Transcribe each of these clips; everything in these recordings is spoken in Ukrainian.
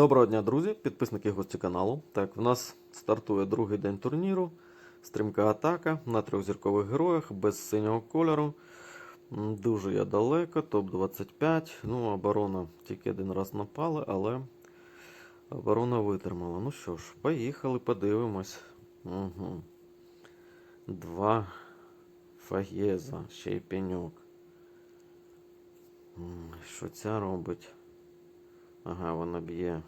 Доброго дня, друзі, підписники гості каналу. Так, в нас стартує другий день турніру. Стрімка атака на трьохзіркових героях без синього кольору. Дуже я далеко, топ-25. Ну, оборона тільки один раз напала, але оборона витримала. Ну що ж, поїхали, подивимось. Угу. Два фагєза, ще й пеньок. Що ця робить? Ага, вона б'є.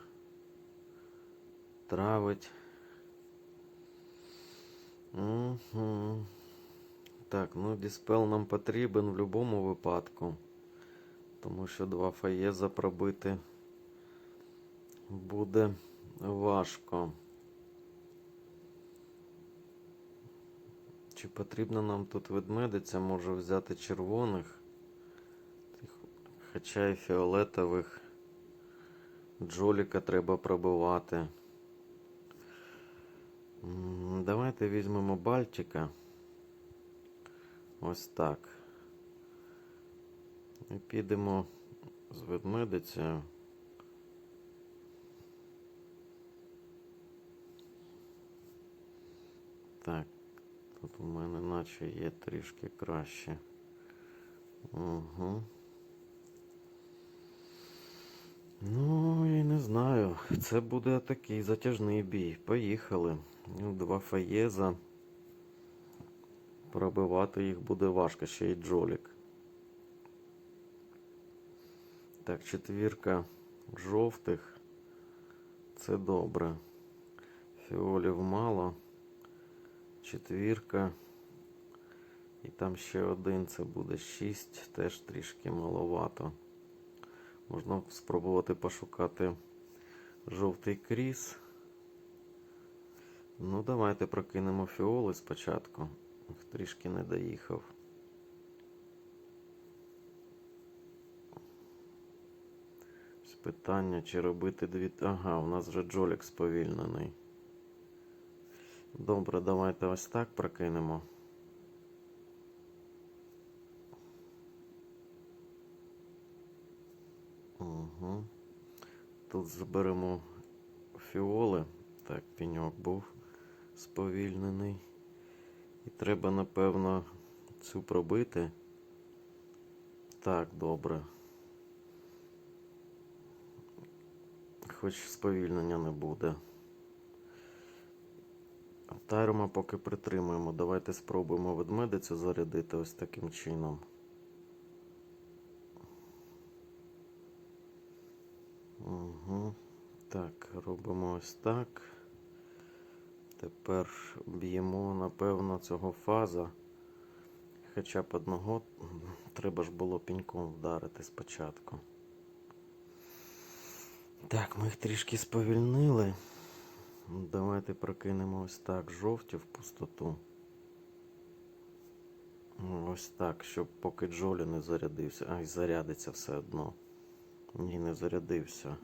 Травить. Угу. Так, ну диспел нам потрібен в будь-якому випадку. Тому що два фаєза пробити буде важко. Чи потрібно нам тут ведмедиця? Може взяти червоних? Хоча і фіолетових. Джоліка треба пробивати. Давайте візьмемо Бальчика. Ось так. І підемо з ведмедицею. Так, тут у мене наче є трішки краще. Угу. Ну, знаю. Це буде такий затяжний бій. Поїхали. Два фаєза. Пробивати їх буде важко, ще й джолік. Так, четвірка жовтих. Це добре. Фіолів мало. Четвірка. І там ще один, це буде шість, теж трішки маловато. Можна спробувати пошукати жовтий кріс. Ну, давайте прокинемо фіоли спочатку. Трішки не доїхав. Питання, чи робити дві. Ага, у нас вже Джолік сповільнений. Добре, давайте ось так прокинемо. Угу. Тут заберемо фіоли. Так, пеньок був сповільнений. І треба, напевно, цю пробити. Так, добре. Хоч сповільнення не буде. Тайрома поки притримуємо. Давайте спробуємо ведмедицю зарядити ось таким чином. Угу. Так, робимо ось так. Тепер б'ємо, напевно, цього фаза. Хоча б одного треба ж було піньком вдарити спочатку. Так, ми їх трішки сповільнили. Давайте прокинемо ось так жовті в пустоту. Ось так, щоб поки Джолі не зарядився. Ай, зарядиться все одно. Ні, не зарядився.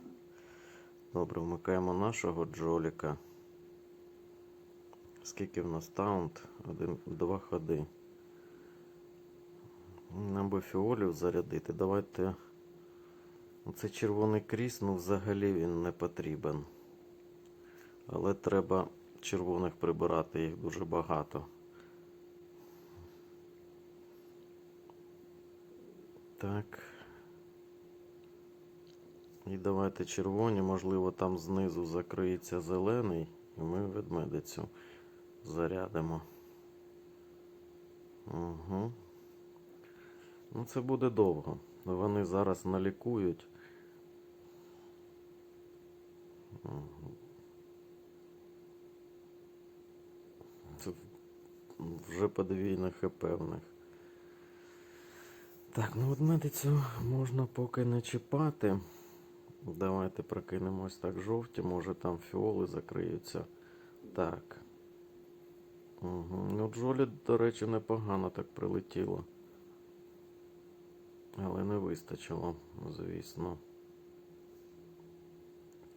Добре, вмикаємо нашого Джоліка. Скільки в нас таунт? Один, два ходи. Нам би фіолів зарядити. Давайте. Оце червоний кріс, ну взагалі він не потрібен. Але треба червоних прибирати, їх дуже багато. Так. І давайте червоні, можливо, там знизу закриється зелений, і ми ведмедицю зарядимо. Угу. Ну, це буде довго. Вони зараз налікують. Це вже подвійне хп в них. Так, ну ведмедицю можна поки не чіпати. Давайте прокинемо ось так жовті, може там фіоли закриються. Так. Угу. Ну, Джолі, до речі, непогано так прилетіло. Але не вистачило, звісно.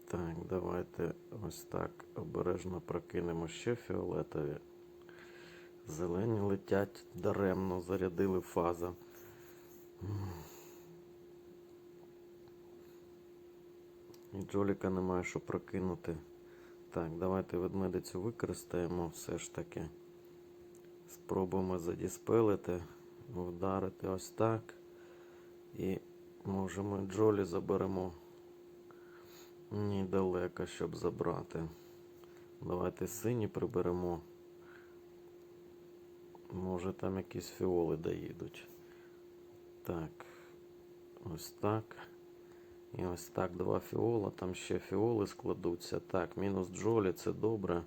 Так, давайте ось так обережно прокинемо ще фіолетові. Зелені летять даремно, зарядили фаза. І Джоліка немає що прокинути. Так, давайте ведмедицю використаємо все ж таки. Спробуємо задіспелити, вдарити ось так. І може ми Джолі заберемо ні далеко, щоб забрати. Давайте сині приберемо. Може там якісь фіоли доїдуть. Так. Ось так. І ось так два фіола. Там ще фіоли складуться. Так, мінус Джолі, це добре.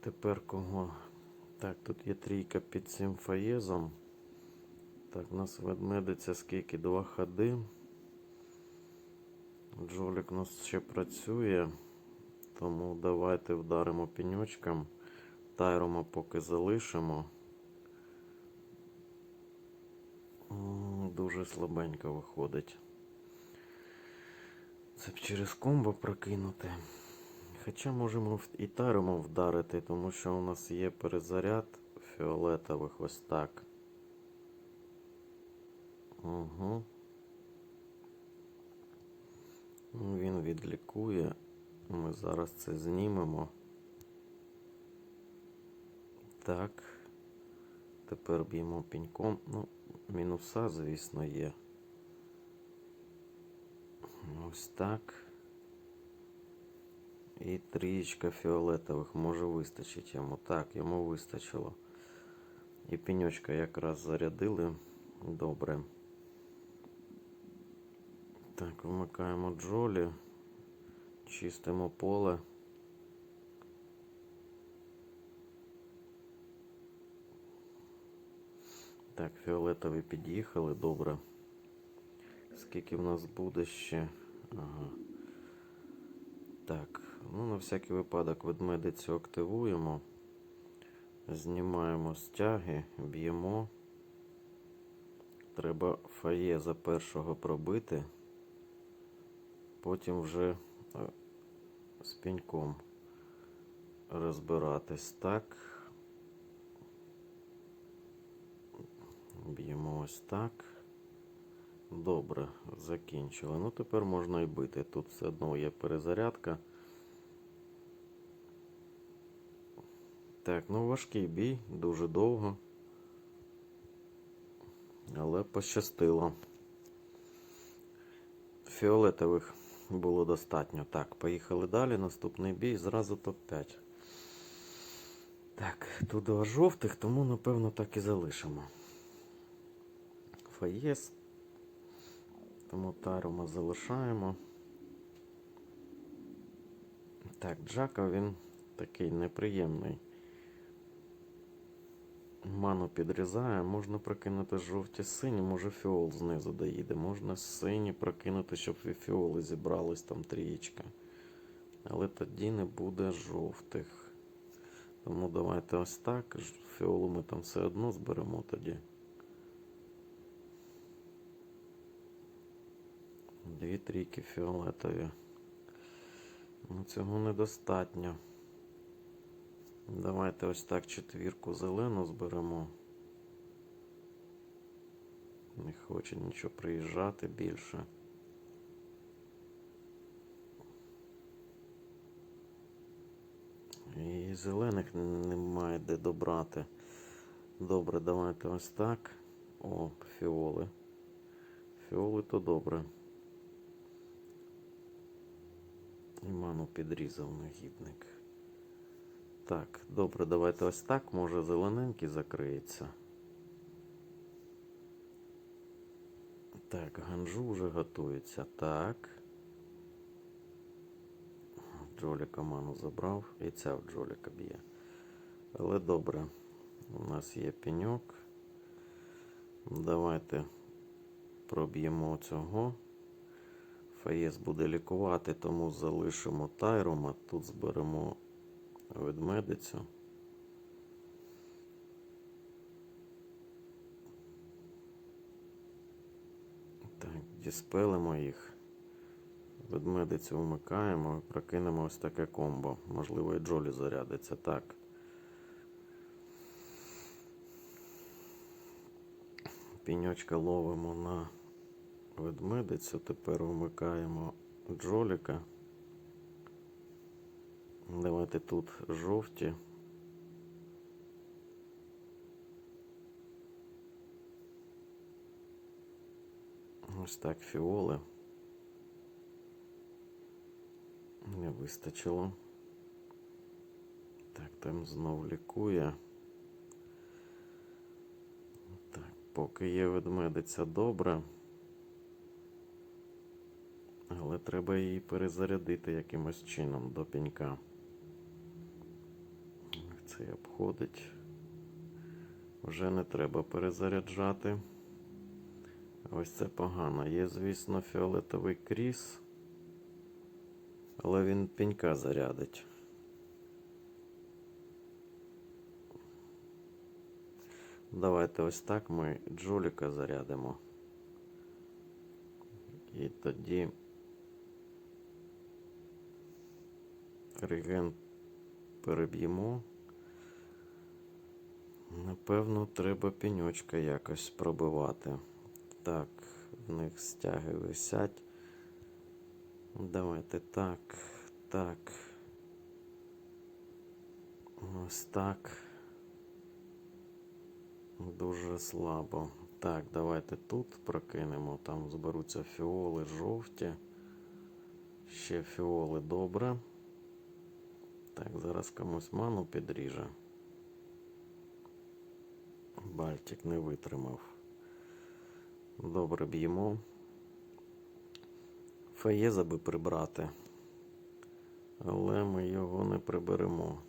Тепер кого? Так, тут є трійка під цим фаєзом. Так, у нас ведмедиця скільки? Два ходи. Джолік у нас ще працює. Тому давайте вдаримо пеньочком. Тайрома поки залишимо. Дуже слабенько виходить. Це б через комбо прокинути. Хоча можемо і тайромом вдарити, тому що у нас є перезаряд фіолетових ось так. Угу. Він відлікує. Ми зараз це знімемо. Так. Тепер б'ємо піньком. Ну, мінуса, звісно, є. Ось так. І трієчка фіолетових може вистачить йому. Так, йому вистачило. І пеньочка якраз зарядили. Добре. Так, вмикаємо джолі. Чистимо поле. Так, фіолетові під'їхали, добре. Скільки в нас буде ще? Ага. Так, ну на всякий випадок ведмедицю активуємо. Знімаємо стяги, б'ємо. Треба фає за першого пробити. Потім вже е, з пеньком розбиратись. Так. Б'ємо ось так. Добре, закінчили. Ну тепер можна і бити. Тут все одно є перезарядка. Так, ну важкий бій, дуже довго. Але пощастило. Фіолетових було достатньо. Так, поїхали далі. Наступний бій, зразу топ-5. Так, тут два жовтих, тому напевно так і залишимо. Фаєс. Тому тару ми залишаємо. Так, Джака він такий неприємний. Ману підрізає, можна прокинути жовті сині, може фіол знизу доїде. Можна сині прокинути, щоб фіоли зібрались там трієчка. Але тоді не буде жовтих. Тому давайте ось так. Фіолу ми там все одно зберемо тоді. Дві трійки фіолетові. Ну, цього недостатньо. Давайте ось так четвірку зелену зберемо. Не хоче нічого приїжджати більше. І зелених немає де добрати. Добре, давайте ось так. О, фіоли. Фіоли то добре. І ману підрізав негідник. Так, добре, давайте ось так. Може зелененький закриється. Так, ганжу вже готується. Так. Джоліка ману забрав. І ця в Джоліка б'є. Але добре. У нас є пеньок. Давайте проб'ємо цього. Фаєс буде лікувати, тому залишимо тайрома. Тут зберемо ведмедицю. Так, діспелимо їх. Ведмедицю вмикаємо і прокинемо ось таке комбо. Можливо, і Джолі зарядиться. Так. Піньочка ловимо на ведмедицю. Тепер вмикаємо джоліка. Давайте тут жовті. Ось так фіоли. Не вистачило. Так, там знов лікує. Так, поки є ведмедиця добре. Але треба її перезарядити якимось чином до пенька. Це обходить. Вже не треба перезаряджати. Ось це погано. Є, звісно, фіолетовий кріс. Але він пенька зарядить. Давайте ось так ми джоліка зарядимо. І тоді реген переб'ємо. Напевно, треба пеньочка якось пробивати. Так, в них стяги висять. Давайте так, так. Ось так. Дуже слабо. Так, давайте тут прокинемо. Там зберуться фіоли жовті. Ще фіоли добре. Так, зараз комусь ману підріже. Бальтик не витримав. Добре б'ємо. Фаєза би прибрати. Але ми його не приберемо.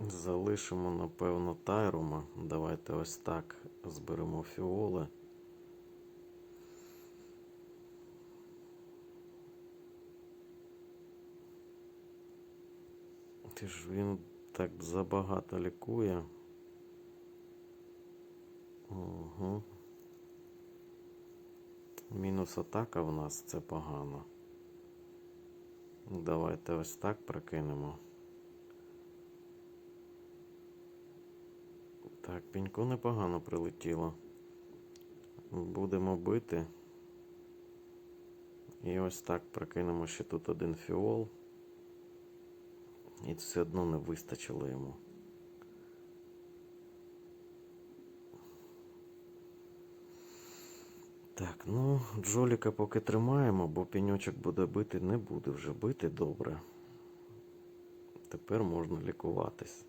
Залишимо, напевно, тайрума. Давайте ось так зберемо фіоли. Ти ж він так забагато лікує. Угу. Мінус атака в нас це погано. Давайте ось так прокинемо. Так, пінько непогано прилетіло. Будемо бити. І ось так прокинемо ще тут один фіол. І все одно не вистачило йому. Так, ну, Джоліка поки тримаємо, бо пеньочок буде бити, не буде вже бити добре. Тепер можна лікуватись.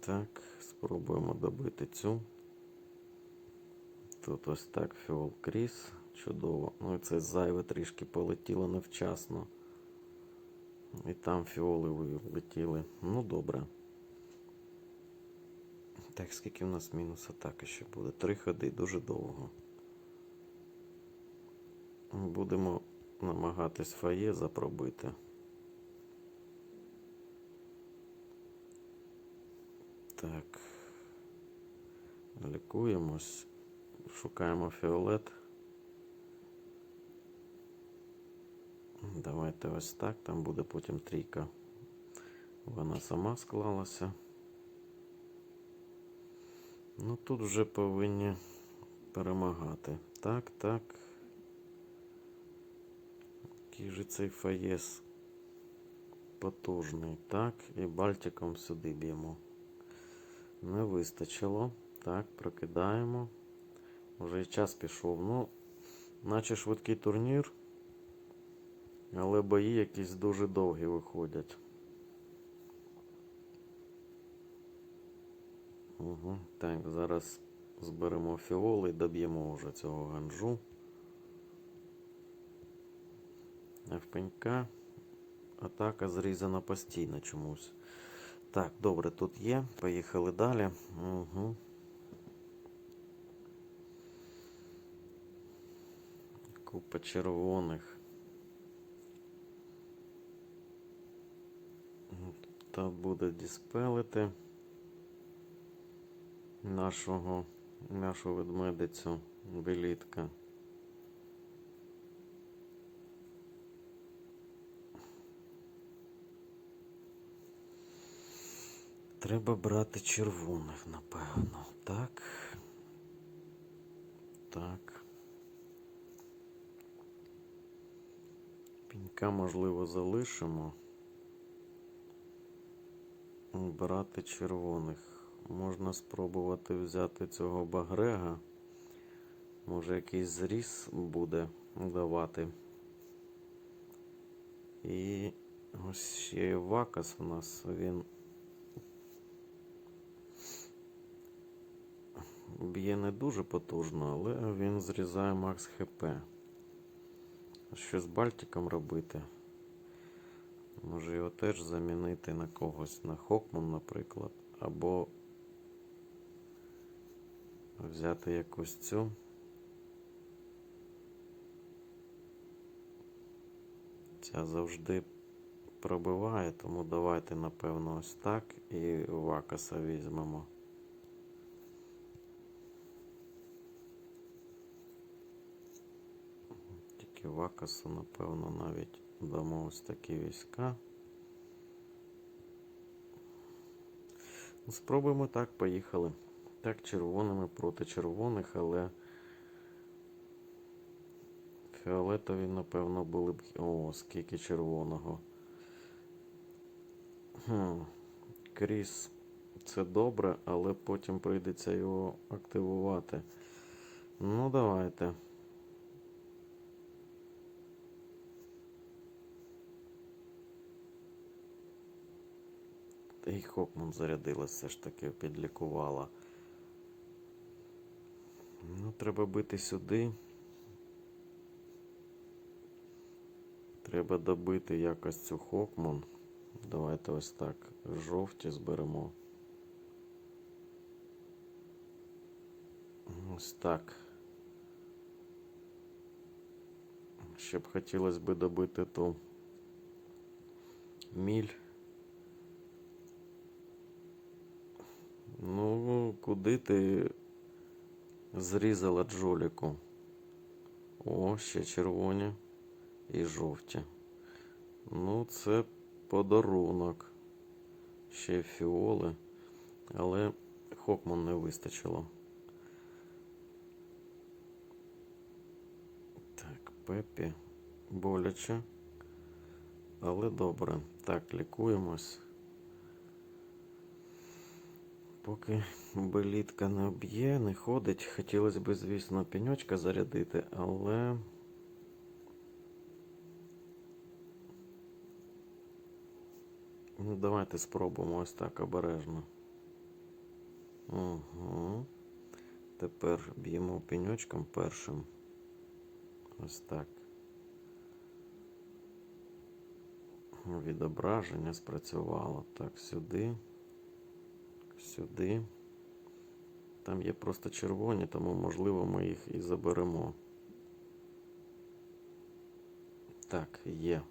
Так, спробуємо добити цю. Тут ось так фіол кріс. Чудово. Ну це зайве трішки полетіло невчасно. І там фіоли вилетіли. Ну добре. Так, скільки в нас мінус атаки ще буде? Три ходи дуже довго. Будемо намагатись фає запробити. Так. Лікуємось. Шукаємо фіолет. Давайте ось так. Там буде потім трійка. Вона сама склалася. Ну тут вже повинні перемагати. Так, так. Який же цей фаєс потужний. Так, і бальтиком сюди б'ємо. Не вистачило. Так, прокидаємо. Вже і час пішов. Ну, наче швидкий турнір. Але бої якісь дуже довгі виходять. Угу. Так, зараз зберемо фіоли і доб'ємо вже цього ганжу. А в пенька атака зрізана постійно чомусь. Так, добре, тут є. Поїхали далі. Угу. Купа червоних. Та буде діспелити нашого, нашу ведмедицю белітка. Треба брати червоних, напевно. Так. Так. Пінька, можливо, залишимо. Брати червоних. Можна спробувати взяти цього багрега. Може якийсь зріз буде давати. І ось ще є вакас у нас. Він б'є не дуже потужно, але він зрізає макс ХП. Що з Бальтиком робити? Може його теж замінити на когось, на Хокман, наприклад, або взяти якусь цю. Ця завжди пробиває, тому давайте, напевно, ось так і Вакаса візьмемо. Тільки Вакасу, напевно, навіть дамо ось такі війська. Ну, Спробуємо так, поїхали. Так, червоними проти червоних, але фіолетові, напевно, були б. О, скільки червоного. Хм. Кріс, це добре, але потім прийдеться його активувати. Ну, давайте. Та й Хокман зарядилась все ж таки, підлікувала. Ну, треба бити сюди. Треба добити якось цю Хокман. Давайте ось так. Жовті зберемо. Ось так. Ще б хотілося б добити ту міль. Ну, куди ти зрізала джоліку? О, ще червоні і жовті. Ну, це подарунок. Ще фіоли. Але Хокман не вистачило. Так, Пепі. Боляче. Але добре. Так, лікуємось. Поки белітка не об'є, не ходить. Хотілося б, звісно, пеньочка зарядити, але. Ну, давайте спробуємо ось так обережно. Угу. Тепер б'ємо пеньочком першим. Ось так. Відображення спрацювало. Так, сюди. Сюди. Там є просто червоні, тому можливо ми їх і заберемо. Так, є.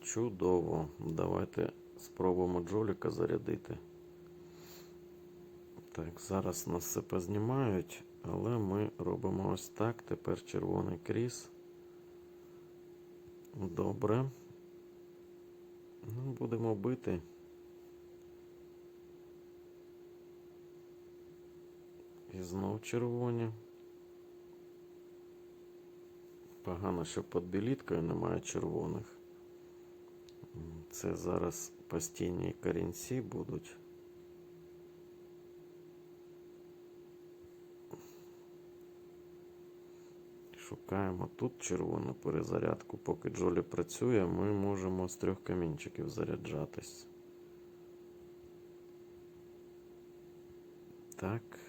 Чудово. Давайте спробуємо Джоліка зарядити. Так, зараз нас все познімають, але ми робимо ось так. Тепер червоний кріс. Добре. Ну, будемо бити. І знов червоні. Погано, що під біліткою немає червоних. Це зараз постійні корінці будуть. Шукаємо тут червону перезарядку. Поки Джолі працює, ми можемо з трьох камінчиків заряджатись. Так.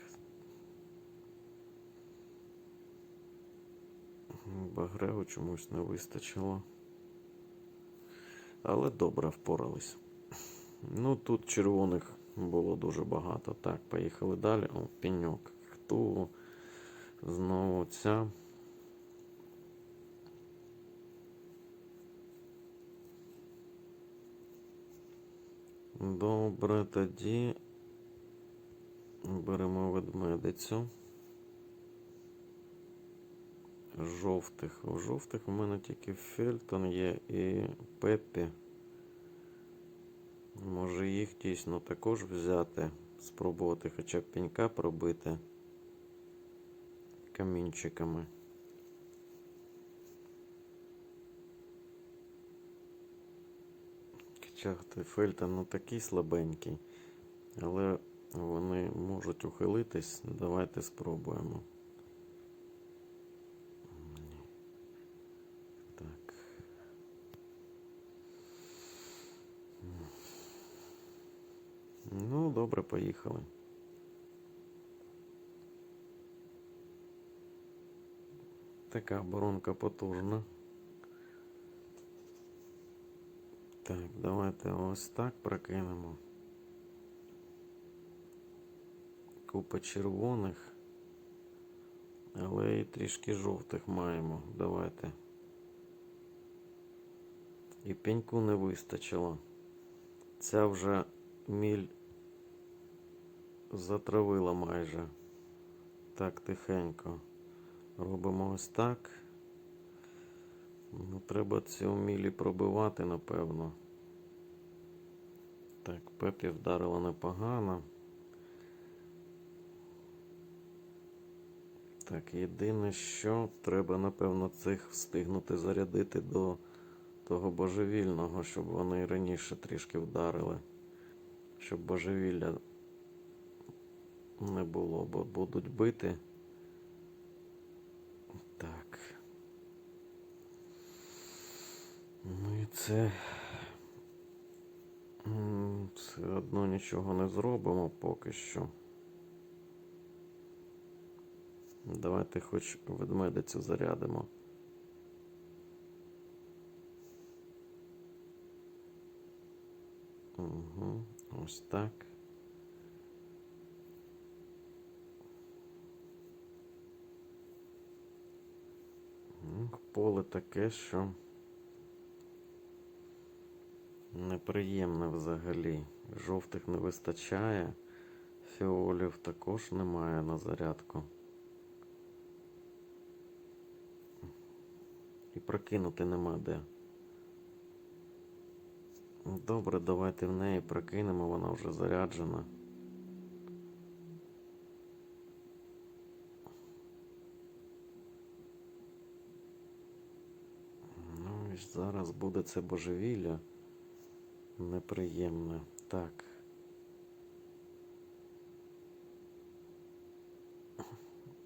Багреву чомусь не вистачило. Але добре впорались. Ну, тут червоних було дуже багато. Так, поїхали далі. О, пеньок. Хто знову ця. Добре, тоді беремо ведмедицю. Жовтих. У жовтих у мене тільки Фельтон є і Пеппі. Може їх дійсно також взяти, спробувати хоча б пенька пробити камінчиками. Хоча Фельтон ну такий слабенький, але вони можуть ухилитись. Давайте спробуємо. Ну, добре, поїхали. Така оборонка потужна. Так, давайте ось так прокинемо. Купа червоних, але і трішки жовтих маємо. Давайте. І пеньку не вистачило. Ця вже міль затравила майже. Так, тихенько. Робимо ось так. Ну, треба цю мілі пробивати, напевно. Так, Пепі вдарила непогано. Так, єдине, що треба, напевно, цих встигнути зарядити до того божевільного, щоб вони раніше трішки вдарили. Щоб божевілля не було, бо будуть бити. Так. Ну і це. Все одно нічого не зробимо поки що. Давайте хоч ведмедицю зарядимо. Угу, ось так. Поле таке, що неприємне взагалі. Жовтих не вистачає, фіолів також немає на зарядку. І прокинути нема де. Добре, давайте в неї прокинемо, вона вже заряджена. Ну і ж зараз буде це божевілля неприємне. Так.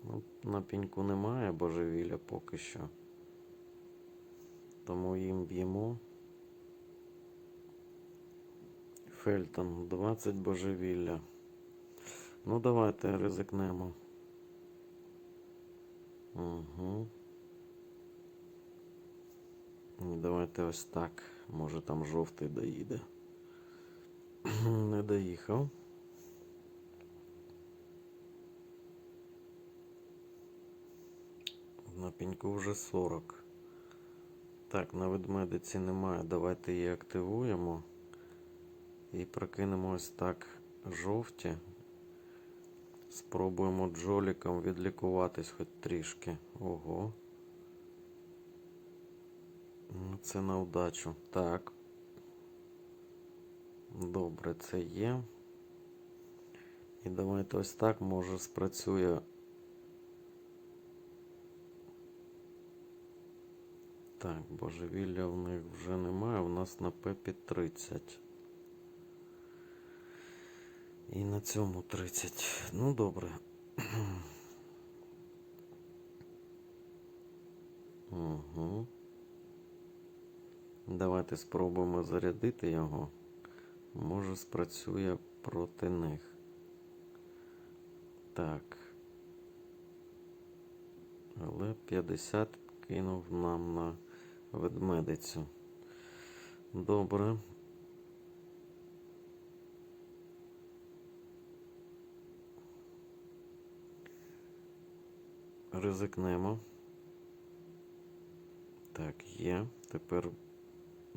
Ну, на піньку немає божевілля поки що. Тому їм б'ємо. Фельтон 20 божевілля. Ну, давайте ризикнемо. Угу. І Давайте ось так. Може там жовтий доїде. Не доїхав. На пеньку вже 40. Так, на ведмедиці немає. Давайте її активуємо. І прокинемо ось так жовті. Спробуємо джоліком відлікуватись хоч трішки. Ого. Ну, Це на удачу. Так. Добре, це є. І давайте ось так може спрацює. Так, божевілля в них вже немає. У нас на пепі 30. І на цьому 30. Ну, добре. Угу. Давайте спробуємо зарядити його. Може спрацює проти них. Так. Але 50 кинув нам на ведмедицю. Добре. Ризикнемо. Так, є. Тепер,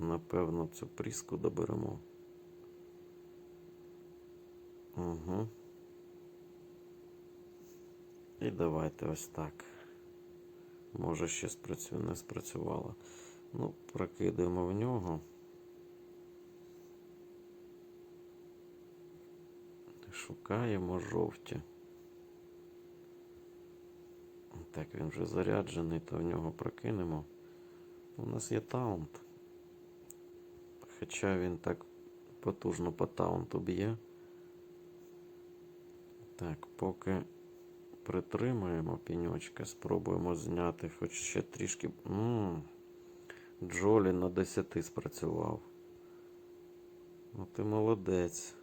напевно, цю пріску доберемо. Угу. І давайте ось так. Може ще спрацює, не спрацювало. Ну, прокидаємо в нього. Шукаємо жовті. Так, він вже заряджений, то в нього прокинемо. У нас є таунт. Хоча він так потужно по таунту б'є. Так, поки притримаємо піньочка, спробуємо зняти хоч ще трішки. Ммм, Джолі на 10 спрацював. Ну ти молодець.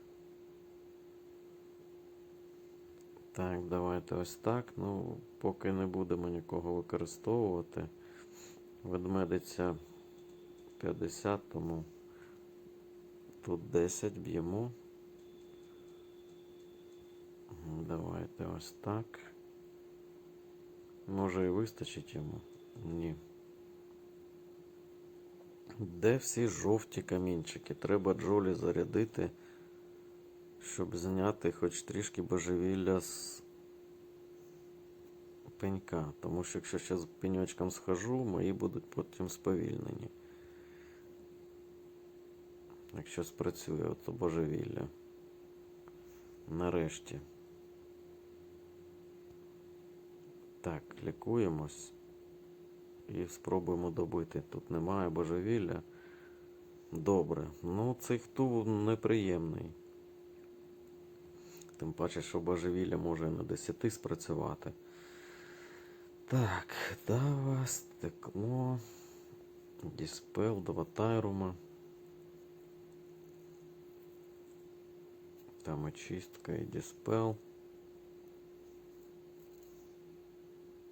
Так, давайте ось так. Ну, поки не будемо нікого використовувати. Ведмедиця 50, тому тут 10 б'ємо. Давайте ось так. Може і вистачить йому? Ні. Де всі жовті камінчики? Треба Джолі зарядити, щоб зняти хоч трішки божевілля з пенька. Тому що якщо ще з пеньочком схожу, мої будуть потім сповільнені. Якщо спрацює ото божевілля. Нарешті. Так, лікуємось. І спробуємо добити. Тут немає божевілля. Добре. Ну, цей хту неприємний. Тим паче, що божевілля може на 10 спрацювати. Так, дава, стекло, діспел, два тайрума. Там очистка і діспел.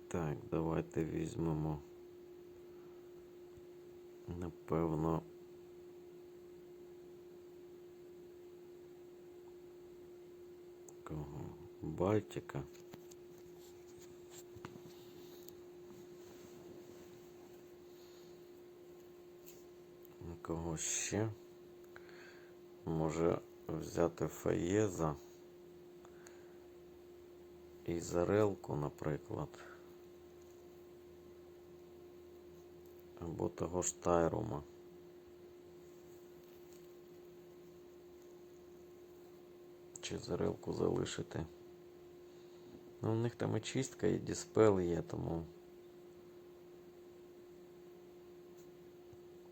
Так, давайте візьмемо. Напевно. Кого? Бальтика. Кого ще? Може взяти Фаєза і Зарелку, наприклад. Або того ж Тайрума. Чи Зарелку залишити. Ну, у них там і чистка, і діспел є, тому.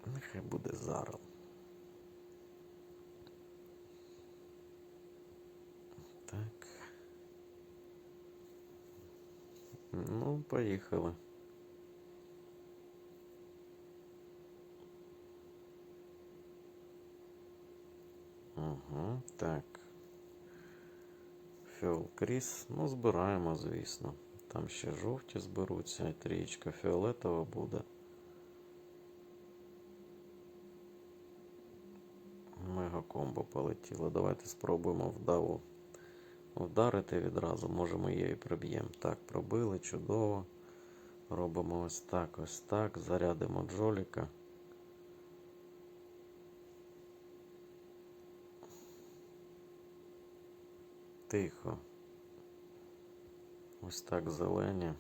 Нехай буде Зарел. Ну, поїхали. Угу, так. Фіол Кріс. Ну, збираємо, звісно. Там ще жовті зберуться, і трієчка фіолетова буде. Мега комбо полетіло. Давайте спробуємо вдаву вдарити відразу. Може ми її проб'ємо. Так, пробили, чудово. Робимо ось так, ось так. Зарядимо джоліка. Тихо. Ось так зелені.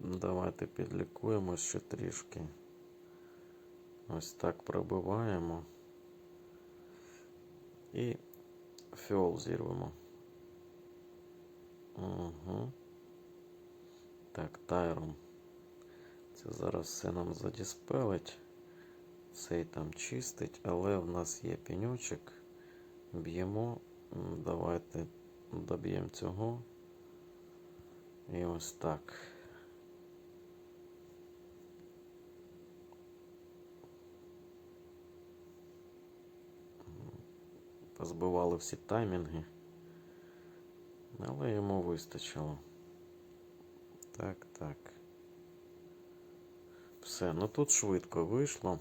Давайте підлікуємо ще трішки. Ось так пробиваємо. І фіол зірвемо. Угу. Так, тайром. Це зараз все нам задіспелить. Цей там чистить, але в нас є пеньочок. Б'ємо. Давайте доб'ємо цього. І ось так. Позбивали всі таймінги. Але йому вистачило. Так, так. Все, ну тут швидко вийшло.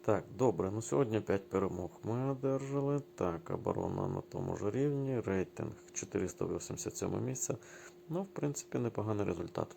Так, добре, ну сьогодні 5 перемог ми одержали. Так, оборона на тому ж рівні. Рейтинг 487 місце. Ну, в принципі, непоганий результат.